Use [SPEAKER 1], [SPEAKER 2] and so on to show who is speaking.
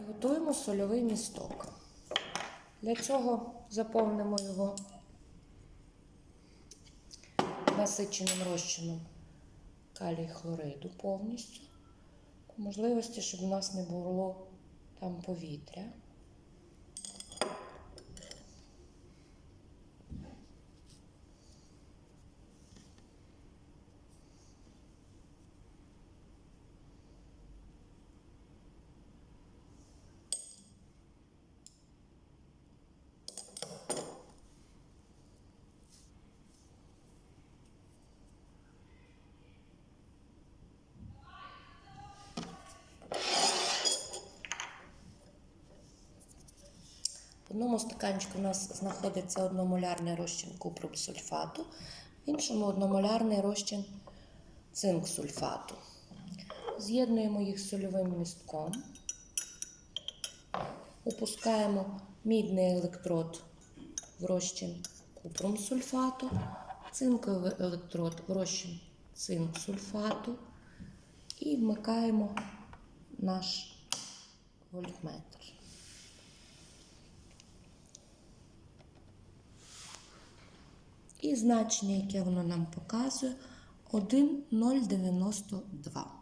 [SPEAKER 1] Приготуємо сольовий місток. Для цього заповнимо його насиченим розчином калій хлориду повністю. По можливості, щоб у нас не було там повітря. В одному стаканчику у нас знаходиться одномолярний розчин купрум-сульфату, в іншому одномолярний розчин цинк-сульфату. З'єднуємо їх сольовим містком, опускаємо мідний електрод в розчин купрум-сульфату, цинковий електрод в розчин цинк-сульфату і вмикаємо наш вольтметр. І значення, яке воно нам показує, 1,092.